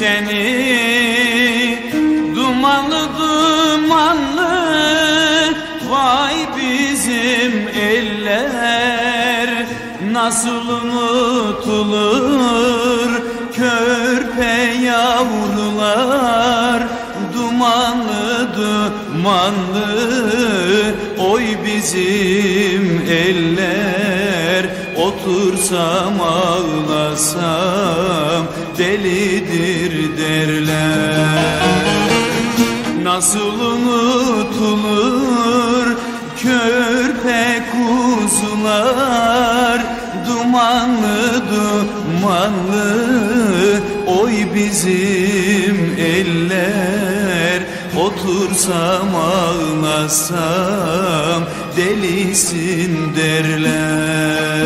seni. Dumanlı dumanlı vay bizim eller. Nasıl unutulur körpe yavrular? Dumanlı dumanlı oy bizim eller. Otursam ağlasam delidir derler. Nasıl unutulur körpe kuzular Dumanlı dumanlı oy bizim eller. Otursam ağlasam delisin derler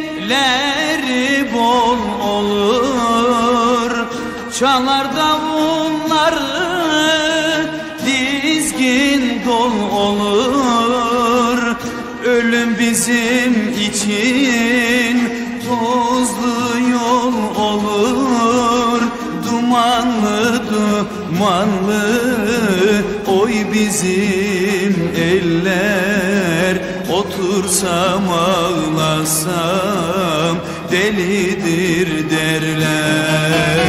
yiğitleri bol olur. Çalar davulları dizgin dol olur. Ölüm bizim için tozlu yol olur. Dumanlı dumanlı oy bizim eller Otursam ağlasam delidir derler.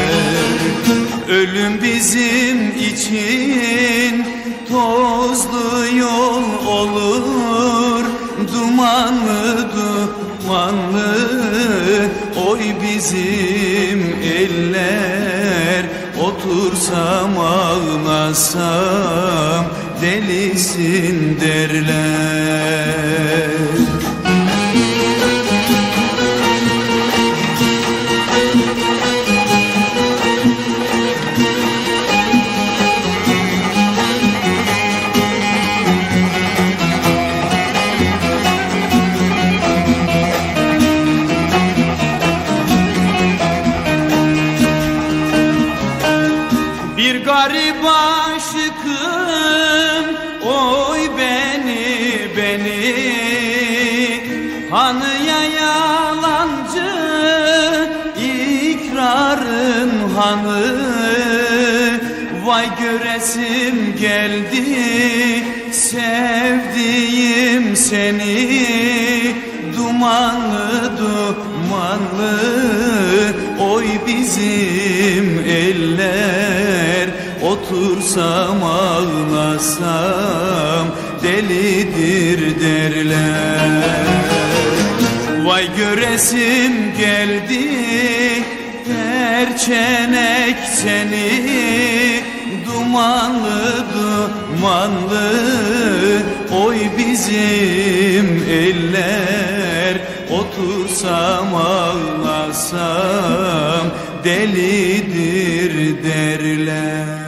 Ölüm bizim için tozlu yol olur. Dumanlı dumanlı oy bizim eller. Otursam ağlasam delisin derler garip aşıkım oy beni beni. Hanıya yalancı ikrarın hanı. Vay göresim geldi sevdiğim seni. Dumanlı dumanlı oy bizim eller Otursam ağlasam delidir derler. Vay göresim geldi perçenek seni. Dumanlı dumanlı oy bizim eller. Otursam ağlasam delidir derler